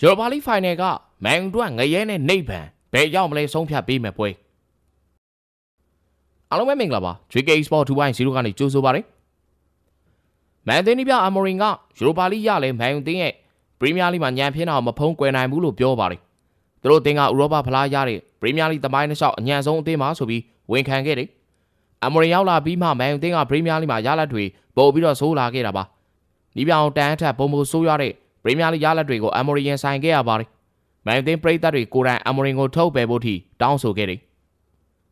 ယူရိုပါလိဖိုင်နယ်ကမန်ယူတို့ငရဲနဲ့နှိပ်ပံဘယ်ရောက်မလဲဆုံးဖြတ်ပေးမယ်ပွဲအားလုံးပဲမင်္ဂလာပါ JK Sport 2.0ကနေကြိုဆိုပါရစေမန်သင်းဒီပြအမော်ရင်ကယူရိုပါလိရလဲမန်ယူတင်းရဲ့ပရီးမီးယားလိမှာညံပြင်းအောင်မဖုံးကွယ်နိုင်ဘူးလို့ပြောပါတယ်သူတို့တင်းကဥရောပဖလားရတဲ့ပရီးမီးယားလိသမိုင်းတစ်လျှောက်အညံဆုံးအသင်းမှာဆိုပြီးဝန်ခံခဲ့တယ်အမော်ရင်ရောက်လာပြီးမှမန်ယူတင်းကပရီးမီးယားလိမှာရလက်တွေပို့ပြီးတော့ဆိုးလာခဲ့တာပါဒီပြောင်တန်းအထက်ပုံပုံဆိုးရတဲ့ပ ရီးမီးယားလိရလက်တွေကိုအမော်ရင်ဆိုင်ခဲ့ရပါတယ်မန်ယူတင်းပရိသတ်တွေကိုယ်တိုင်အမော်ရင်ကိုထုတ်ပယ်ဖို့ထိတောင်းဆိုခဲ့တယ်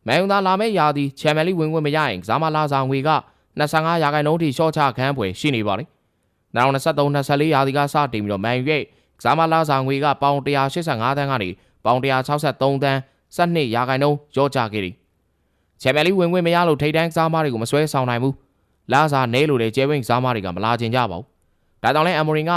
မန်ယူသားလာမယ့်ရာသီချန်ပီယံလိဝင်ခွင့်မရရင်ကစားမလာဆောင်ငွေက25ရာခိုင်နှုန်းထိရှော့ချခန်းဖွယ်ရှိနေပါတယ်။နောက်23 24ရာသီကစတင်ပြီးတော့မန်ယူရဲ့ကစားမလာဆောင်ငွေကပေါင်185တန်းကနေပေါင်163တန်း12ရာခိုင်နှုန်းရော့ချခဲ့တယ်။ချန်ပီယံလိဝင်ခွင့်မရလို့ထိပ်တန်းကစားမတွေကိုမဆွဲဆောင်နိုင်ဘူး။လာစားနဲလို့လေကျဲဝင်းကစားမတွေကမလာကျင်ကြပါဘူး။ဒါကြောင့်လဲအမိုရင်က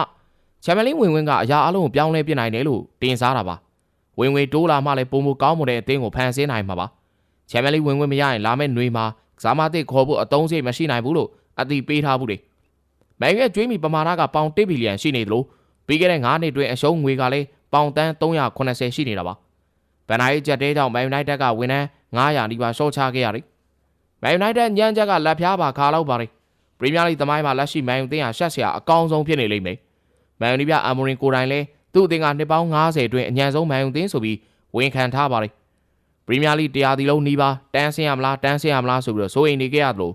ချန်ပီယံလိဝင်ခွင့်ကအရာအလုံးကိုပြောင်းလဲပြနိုင်တယ်လို့တင်စားတာပါ။ဝင်ငွေတိုးလာမှလည်းပုံမကောင်းမတဲ့အသင်းကိုဖန်ဆင်းနိုင်မှာပါ။ချန်ပီယံလိဝင်ခွင့်မရရင်လာမယ့်ຫນွေမှာကစားမသစ်ခေါ်ဖို့အသုံးစရိတ်မရှိနိုင်ဘူးလို့အတိပေးထားဘူးလေ။မန်ယူရဲ့ကျွေးမီပမာဏကပေါင်1ဘီလီယံရှိနေသလိုပြီးခဲ့တဲ့9နှစ်အတွင်းအရှုံးငွေကလည်းပေါင်တန်း380ရှိနေတာပါ။ဗန်နာရေးချက်တဲကြောင့်မန်ယူနိုက်တက်ကဝန်ထမ်း900နီးပါးရှော့ချခဲ့ရတယ်။မန်ယူနိုက်တက်ညံချက်ကလက်ဖျားပါခါလောက်ပါလေ။ပရီးမီးယားလိသမိုင်းမှာလက်ရှိမန်ယူတင်းဟာရှက်စရာအကောင်းဆုံးဖြစ်နေလိမ့်မယ်။ မန်ယူနီးပြအမိုရင်ကိုတိုင်လည်းသူ့အသင်းကနှစ်ပေါင်း90အတွင်းအညံဆုံးမန်ယူတင်းဆိုပြီးဝန်ခံထားပါလေ။ပရီးမီးယားလိတရားဒီလုံးနီးပါးတန်းဆင်းရမလားတန်းဆင်းရမလားဆိုပြီးတော့စိုးရိမ်နေကြရသလို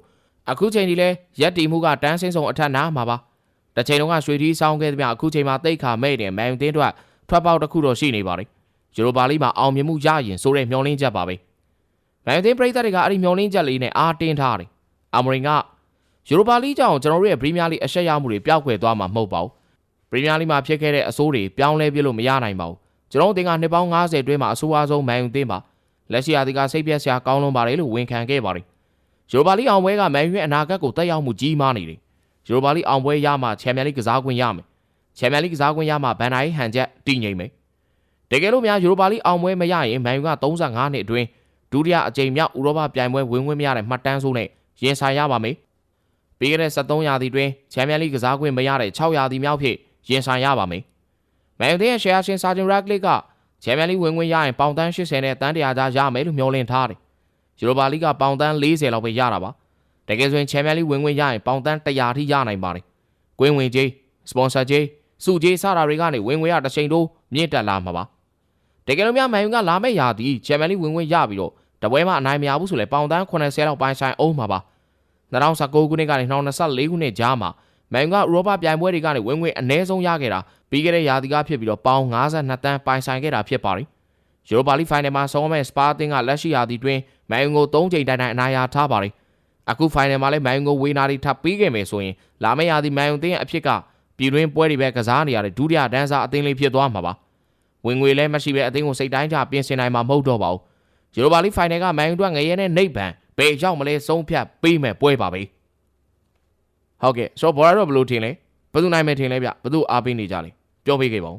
အခုချိန်ဒီလဲရက်တီမှုကတန်းဆင်းဆုံးအထက်နားမှာပါ။တစ်ချိန်လုံးကရွှေထီးဆောင်းခဲ့တဲ့မြအခုချိန်မှာတိတ်ခါမဲ့တယ်မန်ယူတင်းတို့ထွက်ပေါက်တစ်ခုတော့ရှိနေပါလေ။ယူရိုပါလိမှာအောင်မြင်မှုရရင်ဆိုတဲ့မျှော်လင့်ချက်ပါပဲ။မန်ယူတင်းပရိသတ်တွေကအဲ့ဒီမျှော်လင့်ချက်လေးနဲ့အားတင်းထားတယ်။အမရင်ကယူရိုပါလိကြောင့်ကျွန်တော်တို့ရဲ့ပရီးမီးယားလိအရှက်ရမှုတွေပျောက်ကွယ်သွားမှာမဟုတ်ပါဘူး။ ပရီးမီးယားလိမှာဖြစ်ခဲ့တဲ့အဆိုးတွေပြောင်းလဲပြလို့မရနိုင်ပါဘူး။ကျွန်တော်တို့တင်ကနှစ်ပေါင်း90အတွင်းမှာအဆိုးအဆုံးမန်ယူတင်းပါ။လက်ရှိအသီးကစိတ်ပြက်စရာကောင်းလွန်ပါတယ်လို့ဝန်ခံခဲ့ပါတယ်။ယူရိုပါလိအောင်ပွဲကမန်ယူရဲ့အနာဂတ်ကိုတက်ရောက်မှုကြီးမားနေတယ်။ယူရိုပါလိအောင်ပွဲရမှချန်ပီယံလိကစားခွင့်ရမယ်။ချန်ပီယံလိကစားခွင့်ရမှဘန်နာရေးဟန်ချက်တည်ငြိမ်မယ်။တကယ်လို့များယူရိုပါလိအောင်ပွဲမရရင်မန်ယူက35နှစ်အတွင်းဒုတိယအကြိမ်မြောက်ဥရောပပြိုင်ပွဲဝင်ခွင့်မရတဲ့မှတ်တမ်းဆိုးနဲ့ရင်ဆိုင်ရပါမယ်။ပြီးခဲ့တဲ့73ရာသီတွင်ချန်ပီယံလိကစားခွင့်မရတဲ့6ရာသီမြောက်ဖြစ် ရင်ဆိုင်ရပါမယ်။မန်ယူရဲ့ရှယ်ယာရှင်စာဂျင်ရက်လစ်ကချန်ပီယံလိဝင်ခွင့်ရရင်ပေါင်တန်း80နဲ့တန်း100ကြားရမယ်လို့မျှော်လင့်ထားတယ်။ယူရိုပါလိကပေါင်တန်း40လောက်ပဲရတာပါ။တကယ်ဆိုရင်ချန်ပီယံလိဝင်ခွင့်ရရင်ပေါင်တန်း100ထိရနိုင်ပါတယ်။ကွင်းဝင်ကြီးစပွန်ဆာကြီးစုကြီးစတာတွေကနေဝင်ငွေရတစ်ချိန်တိုးမြင့်တက်လာမှာပါတကယ်လို့များမန်ယူကလာမယ့်ရာသီချန်ပီယံလိဝင်ငွေရပြီးတော့တပွဲမှာအနိုင်မရဘူးဆိုလဲပေါင်တန်း80လောက်ပိုင်းဆိုင်အောင်မှာပါ2019ခုနှစ်ကနေ2024ခုနှစ်ကြားမှာ မန်ယူကဥရောပပြိုင်ပွဲတွေကနေဝင်ငွေအနည်းဆုံးရခဲ့တာပြီးခဲ့တဲ့ရာသီကဖြစ်ပြီးတော့ပေါင်52တန်းပိုင်ဆိုင်ခဲ့တာဖြစ်ပါတယ်ယူရိုပါလိဖိုင်နယ်မှာဆောင်းမဲ့စပါတင်ကလက်ရှိရာသီတွင်မန်ယူကို3ချိန်တိုင်တိုင်အနိုင်ရထားပါတယ်အခုဖိုင်နယ်မှာလည်းမန်ယူကိုဝေနာရီထပ်ပြီးခဲ့မယ်ဆိုရင်လာမယ့်ရာသီမန်ယူတင်းရဲ့အဖြစ်ကပြည်တွင်းပွဲတွေပဲကစားနေရတဲ့ဒုတိယဒန်းစားအသင်းလေးဖြစ်သွားမှာပါဝင်ငွေလည်းမရှိပဲအသင်းကိုစိတ်တိုင်းကြပြင်ဆင်နိုင်မှာမဟုတ်တော့ပါဘူးယူရိုပါလိဖိုင်နယ်ကမန်ယူတို့ငရဲနဲ့နှိပ်ပံဘယ်ရောက်မလဲဆုံးဖြတ်ပေးမယ်ပွဲပါပဲ ဟုတ်ကဲ့ဆိုတော့ဘော်ရာတော့ဘယ်လိုထင်လဲဘယ်သူနိုင်မယ်ထင်လဲဗျဘယ်သူအားပေးနေကြလဲပြောပေးခဲ့ပါဦး